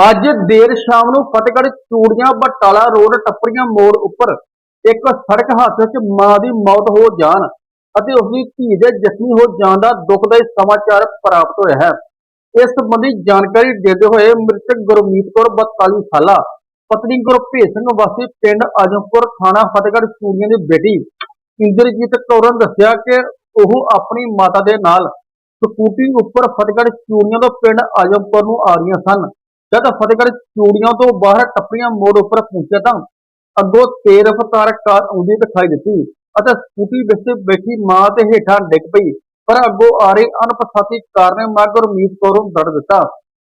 ਅੱਜ ਦੇਰ ਸ਼ਾਮ ਨੂੰ ਫਤਿਹਗੜ੍ਹ ਚੂੜੀਆਂ, ਬਟਾਲਾ ਰੋਡ ਟੱਪਰੀਆਂ ਮੋੜ ਉੱਪਰ ਇੱਕ ਸੜਕ ਹਾਦਸੇ 'ਚ ਮਾਂ ਦੀ ਮੌਤ ਹੋ ਜਾਣ ਅਤੇ ਉਸ ਦੀ ਧੀ ਦੇ ਜ਼ਖਮੀ ਹੋ ਜਾਣ ਦਾ ਦੁਖਦਾਈ ਸਮਾਚਾਰ ਪ੍ਰਾਪਤ ਹੋਇਆ ਹੈ। ਇਸ ਸੰਬੰਧੀ ਜਾਣਕਾਰੀ ਦਿੰਦੇ ਹੋਏ ਮ੍ਰਿਤਕ ਗੁਰਮੀਤ ਕੌਰ 42 ਸਾਲਾ ਪਤਨੀ ਗੁਰਭੇਜ ਸਿੰਘ ਵਾਸੀ ਪਿੰਡ ਆਜਮਪੁਰ ਥਾਣਾ ਫਤਿਹਗੜ੍ਹ ਚੂੜੀਆਂ ਦੀ ਬੇਟੀ ਇੰਦਰਜੀਤ ਕੌਰ ਨੇ ਦੱਸਿਆ ਕਿ ਉਹ ਆਪਣੀ ਮਾਤਾ ਦੇ ਨਾਲ ਸਕੂਟੀ ਉੱਪਰ ਫਤਿਹਗੜ੍ਹ ਚੂੜੀਆਂ ਤੋਂ ਪਿੰਡ ਆਜਮਪੁਰ ਨੂੰ ਆ ਰਹੀਆਂ ਸਨ। ਜਦ ਫਤਿਹਗੜ੍ਹ ਚੂੜੀਆਂ ਤੋਂ ਬਾਹਰ ਟੱਪਰੀਆਂ ਮੋੜ ਉੱਪਰ ਪਹੁੰਚਿਆ ਤਾਂ ਅੱਗੋਂ ਤੇਜ਼ ਰਫ਼ਤਾਰ ਕਾਰ ਆਉਂਦੀ ਦਿਖਾਈ ਦਿੱਤੀ ਅਤੇ ਸਕੂਟੀ ਵਿੱਚ ਬੈਠੀ ਮਾਂ ਤੇ ਹੇਠਾਂ ਡਿੱਗ ਪਈ, ਪਰ ਅੱਗੋਂ ਆ ਰਹੀ ਅਣਪਛਾਤੀ ਕਾਰ ਨੇ ਮਾਂ ਗੁਰਮੀਤ ਕੌਰ ਨੂੰ ਦੜ ਦਿੱਤਾ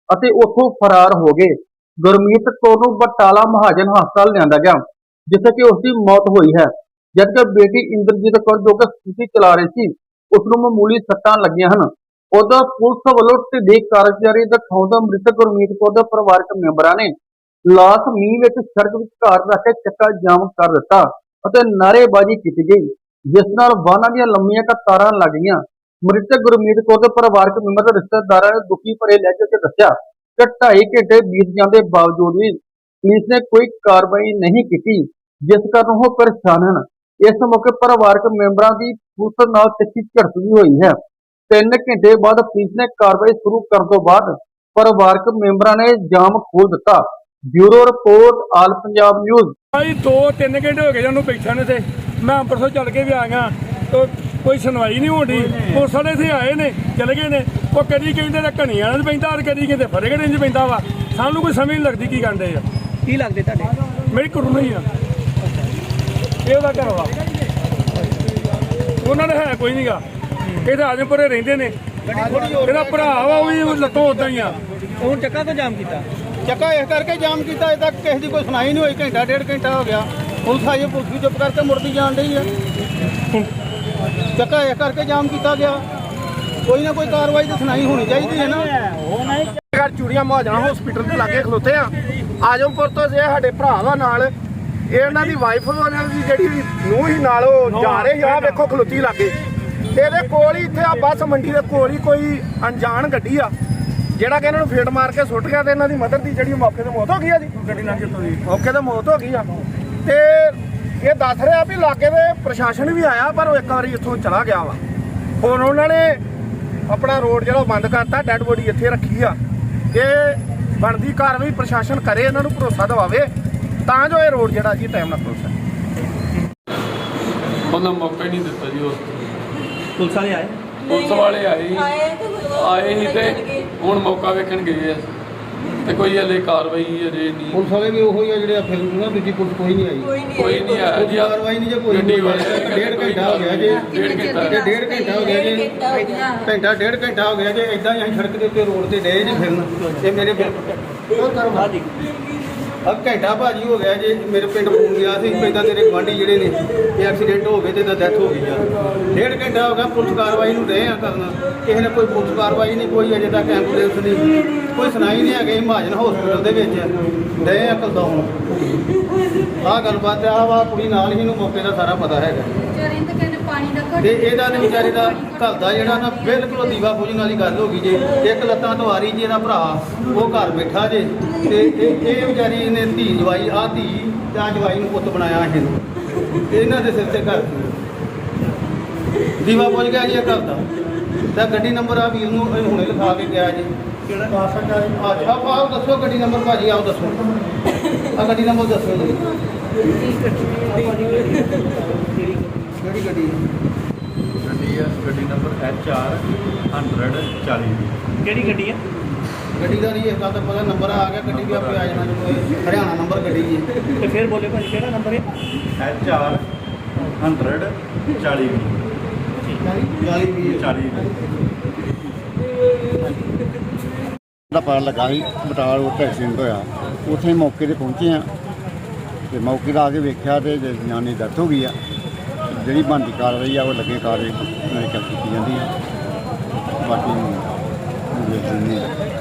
ਅਤੇ ਉੱਥੋਂ ਫਰਾਰ ਹੋ ਗਏ। ਗੁਰਮੀਤ ਕੌਰ ਨੂੰ ਬਟਾਲਾ ਮਹਾਜਨ ਹਸਪਤਾਲ ਲਿਆਂਦਾ ਗਿਆ, ਜਿੱਥੇ ਕਿ ਉਸ ਦੀ ਮੌਤ ਹੋਈ ਹੈ। ਜਦਕਿ ਬੇਟੀ ਇੰਦਰਜੀਤ ਕੌਰ ਜੋ ਕਿ ਸਕੂਟੀ ਚਲਾ ਰਹੀ ਸੀ ਉਸ ਨੂੰ ਮਾਮੂਲੀ ਸੱਟਾਂ ਲੱਗੀਆਂ ਹਨ। ਉਦੋਂ ਪੁਲਿਸ ਵੱਲੋਂ ਢਿੱਡੀ ਕਾਰਜਕਾਰੀ ਦਿਖਾਉਂਦਾ ਮ੍ਰਿਤਕ ਗੁਰਮੀਤ ਕੌਰ ਦੇ ਪਰਿਵਾਰਕ ਮੈਂਬਰਾਂ ਨੇ ਲਾਸ਼ ਮੀਂਹ ਵਿੱਚ ਸੜਕ ਵਿਚਕਾਰ ਰੱਖ ਕੇ ਚੱਕਾ ਜਾਮ ਕਰ ਦਿੱਤਾ ਅਤੇ ਨਾਅਰੇਬਾਜ਼ੀ ਕੀਤੀ ਗਈ, ਜਿਸ ਨਾਲ ਵਾਹਨਾਂ ਦੀਆਂ ਲੰਮੀਆਂ ਕਤਾਰਾਂ ਲੱਗ ਗਈਆਂ। ਮ੍ਰਿਤਕ ਗੁਰਮੀਤ ਕੌਰ ਦੇ ਪਰਿਵਾਰਕ ਮੈਂਬਰ ਤੇ ਰਿਸ਼ਤੇਦਾਰਾਂ ਨੇ ਦੁਖੀ ਭਰੇ ਲਹਿਜੇ 'ਚ ਦੱਸਿਆ ਕਿ ਢਾਈ ਘੰਟੇ ਬੀਤ ਜਾਣ ਦੇ ਬਾਵਜੂਦ ਵੀ ਪੁਲਿਸ ਨੇ ਕੋਈ ਕਾਰਵਾਈ ਨਹੀਂ ਕੀਤੀ, ਜਿਸ ਕਾਰਨ ਉਹ ਪਰੇਸ਼ਾਨ ਹਨ। ਇਸ ਮੌਕੇ ਪਰਿਵਾਰਕ ਮੈਂਬਰਾਂ ਦੀ ਪੁਲਿਸ ਨਾਲ ਤਿੱਖੀ ਝੜਪ ਵੀ ਹੋਈ ਹੈ। ਤਿੰਨ ਘੰਟੇ ਬਾਅਦ ਪੁਲਿਸ ਨੇ ਕਾਰਵਾਈ ਸ਼ੁਰੂ ਕਰਨ ਤੋਂ ਬਾਅਦ ਪਰਿਵਾਰਕ ਮੈਂਬਰਾਂ ਨੇ ਜਾਮ ਖੋਲ ਦਿੱਤਾ। Bureau report all Punjab news. ਭਾਈ 2-3 ਘੰਟੇ ਹੋ ਗਏ ਜਾਨੂੰ ਬੈਠਾ ਨੇ ਤੇ ਮੈਂ ਅੰਮ੍ਰਿਤਸਰ ਚੱਲ ਕੇ ਵੀ ਆ ਗਿਆ। ਤੋ ਕੋਈ ਸੁਣਵਾਈ ਨਹੀਂ ਹੋਣੀ ਪੁਲਿਸ ਵਾਲੇ ਇੱਥੇ ਆਏ ਨੇ ਚਲੇ ਗਏ ਨੇ। ਉਹ ਕਦੀ ਕਹਿੰਦੇ ਨੇ ਘਣੀਆਂ ਨਾਲ ਪੈਂਦਾ ਔਰ ਕਦੀ ਕਹਿੰਦੇ ਫਰੇਗੜੇ ਚ ਪੈਂਦਾ ਵਾ। ਸਾਨੂੰ ਕੋਈ ਸਮਝ ਨਹੀਂ ਲੱਗਦੀ ਕੀ ਕਰਦੇ ਆ। ਕੀ ਲੱਗਦੇ ਤੁਹਾਡੇ? ਮੇਰੀ ਕਰੂਨਾ ਹੀ ਆ। ਇਹ ਉਹਦਾ ਘਰ ਵਾ ਉਹਨਾਂ ਦੇ ਹੈ ਕੋਈ ਨਹੀਂਗਾ ਇਹ ਤਾਂ ਆਜਮਪੁਰੇ ਰਹਿੰਦੇ ਨੇ। ਇਹਦਾ ਭਰਾ ਵਾ ਉਹ ਵੀ ਲੱਤੋਂ ਉਦਾਂ ਹੀ ਆ। ਹੁਣ ਚੱਕਾ ਤੋਂ ਜਾਮ ਕੀਤਾ? ਚੱਕਾ ਇਸ ਕਰਕੇ ਜਾਮ ਕੀਤਾ ਤੱਕ ਕਿਸੇ ਦੀ ਕੋਈ ਸੁਣਾਈ ਨਹੀਂ ਹੋਈ ਘੰਟਾ ਡੇਢ ਘੰਟਾ ਹੋ ਗਿਆ। ਪੁਲਿਸ ਆਈ ਪੁਲਿਸ ਵੀ ਚੁੱਪ ਕਰਕੇ ਮੁੜਦੀ ਜਾਣ ਡਈ ਹੈ। ਚੱਕਾ ਇਸ ਕਰਕੇ ਜਾਮ ਕੀਤਾ ਗਿਆ। ਕੋਈ ਨਾ ਕੋਈ ਕਾਰਵਾਈ ਤਾਂ ਸੁਣਾਈ ਹੋਣੀ ਚਾਹੀਦੀ ਹੈ ਨਾ। ਘਰ ਚੂੜੀਆਂ ਮਹਾਜਣਾ ਹਸਪੀਟਲ ਦੇ ਲਾਗੇ ਖਲੋਤੇ ਆ। ਆਜਮਪੁਰ ਤੋਂ ਜੇ ਸਾਡੇ ਭਰਾ ਵਾ ਨਾਲ। ਇਹ ਉਹਨਾਂ ਦੀ ਵਾਈਫ ਉਹਨਾਂ ਦੀ ਜਿਹੜੀ ਨੂੰਹ ਹੀ ਨਾਲ ਉਹ ਜਾ ਰਹੇ ਆ ਵੇਖੋ ਖਲੋਤੀ ਲਾਗੇ। ਇਹਦੇ ਕੋਲ ਹੀ ਇੱਥੇ ਆ ਬੱਸ ਮੰਡੀ ਦੇ ਕੋਲ ਹੀ ਕੋਈ ਅਣਜਾਣ ਗੱਡੀ ਆ ਜਿਹੜਾ ਕਿ ਇਹਨਾਂ ਨੂੰ ਫੇਟ ਮਾਰ ਕੇ ਸੁੱਟ ਗਿਆ ਤੇ ਇਹਨਾਂ ਦੀ ਮਦਰ ਦੀ ਜਿਹੜੀ ਮੌਕੇ ਤੇ ਮੌਤ ਹੋ ਗਈ ਆ ਜੀ। ਗੱਡੀ ਨਾਲ ਕਿੱਥੋਂ ਦੀ? ਮੌਕੇ ਤੇ ਮੌਤ ਹੋ ਗਈ ਆ। ਤੇ ਇਹ ਦੱਸ ਰਿਹਾ ਵੀ ਲਾਗੇ ਦੇ ਪ੍ਰਸ਼ਾਸਨ ਵੀ ਆਇਆ ਪਰ ਉਹ ਇੱਕ ਵਾਰੀ ਇੱਥੋਂ ਚਲਾ ਗਿਆ ਵਾ। ਹੁਣ ਉਹਨਾਂ ਨੇ ਆਪਣਾ ਰੋਡ ਜਿਹੜਾ ਉਹ ਬੰਦ ਕਰਤਾ ਡੈੱਡ ਬੋਡੀ ਇੱਥੇ ਰੱਖੀ ਆ। ਇਹ ਬਣਦੀ ਕਾਰਵਾਈ ਪ੍ਰਸ਼ਾਸਨ ਕਰੇ ਇਹਨਾਂ ਨੂੰ ਭਰੋਸਾ ਦਿਵਾਵੇ ਤਾਂ ਜੋ ਇਹ ਰੋਡ ਜਿਹੜਾ ਜੀ ਟਾਈਮ ਨਾਲ ਖੁੱਲ ਸਕੇ। ਉਹਨਾਂ ਮੌਕਾ ਹੀ ਨਹੀਂ ਦਿੱਤਾ ਜੀ ਉਸ ਪੁਲਿਸ ਵਾਲੇ ਆਏ? ਪੁਲਿਸ ਵਾਲੇ ਆਏ ਸੀ ਆਏ ਸੀ ਤੇ ਹੁਣ ਮੌਕਾ ਵੇਖਣ ਗਏ ਆ। ਤੇ ਕੋਈ ਹਲੇ ਕਾਰਵਾਈ ਅਜੇ ਨਹੀਂ। ਪੁਲਿਸ ਵਾਲੇ ਵੀ ਉਹੀ ਆ ਜਿਹੜੇ ਆ ਫਿਰ ਨਾ ਦੂਜੀ ਪੁਲਿਸ ਕੋਈ ਨਹੀਂ ਆਈ। ਕੋਈ ਨਹੀਂ ਆਇਆ ਜੀ। ਕਾਰਵਾਈ ਨਹੀਂ ਜੇ ਕੋਈ ਗੱਡੀ ਵਾਲੇ ਡੇਢ ਘੰਟਾ ਹੋ ਗਿਆ ਜੀ। ਡੇਢ ਘੰਟਾ। ਤੇ ਡੇਢ ਘੰਟਾ ਹੋ ਗਿਆ ਜੀ। ਘੰਟਾ ਡੇਢ ਘੰਟਾ ਹੋ ਗਿਆ ਜੀ ਇਦਾਂ ਹੀ ਅਸੀਂ ਸੜਕ ਦੇ ਉੱਤੇ ਰੋਡ ਤੇ ਡਏ ਜੀ ਫਿਰਨ। ਇਹ ਮੇਰੇ ਹਾਂਜੀ। ਅਬ ਘੰਟਾ ਭਾਜੀ ਹੋ ਗਿਆ ਜੇ ਮੇਰੇ ਪਿੰਡ ਫੋਨ ਗਿਆ ਸੀ ਪੈਦਾ ਤੇਰੇ ਗਵਾਂਢੀ ਜਿਹੜੇ ਨੇ, ਇਹ ਐਕਸੀਡੈਂਟ ਹੋ ਗਏ ਤੇ ਤਾਂ ਡੈਥ ਹੋ ਗਈ ਆ ਡੇਢ ਘੰਟਾ ਹੋ ਗਿਆ ਪੁਲਿਸ ਕਾਰਵਾਈ ਨੂੰ ਰਹੇ ਆ ਕਰਨਾ। ਕਿਸੇ ਨੇ ਕੋਈ ਪੁਲਿਸ ਕਾਰਵਾਈ ਨਹੀਂ, ਕੋਈ ਅਜੇ ਤੱਕ ਐਂਬੂਲੈਂਸ ਨਹੀਂ। ਕੋਈ ਸੁਣਾਈ ਨਹੀਂ ਹੈਗੀ ਮਹਾਜਨ ਹਸਪੀਟਲ ਦੇ ਵਿੱਚ। ਰਹੇ ਅਕਲ ਦਾ ਹੁਣ ਆਹ ਗੱਲਬਾਤ ਆ ਵਾ ਕੁੜੀ ਨਾਲ ਹੀ ਨੂੰ ਮੌਕੇ ਦਾ ਸਾਰਾ ਪਤਾ ਹੈਗਾ। ਵਿਚਾਰੇ ਨੂੰ ਤਾਂ ਕਹਿੰਦੇ ਪਾਣੀ ਦਾ ਘੁੱਟ ਤੇ ਇਹਦਾ ਤੇ ਵਿਚਾਰੇ ਦਾ ਘਰ ਦਾ ਜਿਹੜਾ ਨਾ ਬਿਲਕੁਲ ਦੀਵਾ ਬੁਝਣ ਵਾਲੀ ਗੱਲ ਹੋ ਗਈ ਜੇ। ਇੱਕ ਲੱਤਾਂ ਤੋਂ ਆ ਰਹੀ ਜੀ ਇਹਦਾ ਭਰਾ ਉਹ ਘਰ ਬੈਠਾ ਜੇ। ਤੇ ਇਹ ਇਹ ਵਿਚਾਰੀ ਨੇ ਧੀ ਜਵਾਈ ਆ ਧੀ ਤੇ ਆ ਜਵਾਈ ਨੂੰ ਪੁੱਤ ਬਣਾਇਆ ਇਹਨੂੰ ਤੇ ਇਹਨਾਂ ਦੇ ਸਿਰ ਤੇ ਘਰ ਦੀਵਾ ਬੁਝ ਗਿਆ ਜੀ ਇਹ ਘਰ ਦਾ। ਤਾਂ ਗੱਡੀ ਨੰਬਰ ਆ ਵੀਰ ਨੂੰ ਇਹ ਹੁਣੇ ਲਿਖਾ ਕੇ ਗਿਆ ਜੀ। ਕਿਹੜਾ? ਪਾਸਾ ਆ ਆਪ ਆਪ ਦੱਸੋ ਗੱਡੀ ਨੰਬਰ ਭਾਜੀ ਆਓ ਦੱਸੋ। ਆ ਗੱਡੀ ਨੰਬਰ ਦੱਸੋ ਜੀ। ਕਿਹੜੀ ਗੱਡੀ? ਹੈ ਗੱਡੀ ਆ ਗੱਡੀ ਨੰਬਰ HR 140 ਕਿਹੜੀ ਗੱਡੀ ਹੈ ਗੱਡੀ ਦਾ ਨਹੀਂ ਇਸ ਗੱਲ ਦਾ ਪਤਾ ਨੰਬਰ ਆ ਗਿਆ ਗੱਡੀ ਵੀ ਆਪੇ ਆ ਜਾਣਾ ਇਹ ਹਰਿਆਣਾ ਨੰਬਰ ਗੱਡੀ ਜੀ। ਤੇ ਫਿਰ ਬੋਲੇ ਭਾਜੀ ਕਿਹੜਾ ਨੰਬਰ ਹੈ HR 140 40 40 ਦਾ ਪਤਾ ਲੱਗਾ ਸੀ ਬਟਾਲ ਰੋਡ ਐਕਸੀਡੈਂਟ ਹੋਇਆ। ਉੱਥੇ ਮੌਕੇ ਤੇ ਪਹੁੰਚੇ ਆ ਤੇ ਮੌਕੇ ਦਾ ਆ ਕੇ ਵੇਖਿਆ ਤੇ ਜਨਾਨੀ ਦੀ ਡੈਥ ਹੋ ਗਈ ਆ, ਜਿਹੜੀ ਬਣਦੀ ਕਾਰਵਾਈ ਆ, ਉਹ ਲੱਗੇ ਕਾਰਵਾਈ ਨਾਲ ਚੱਲ ਕੀਤੀ ਜਾਂਦੀ ਆ। ਬਾਕੀ ਨੂੰ ਵੇਖ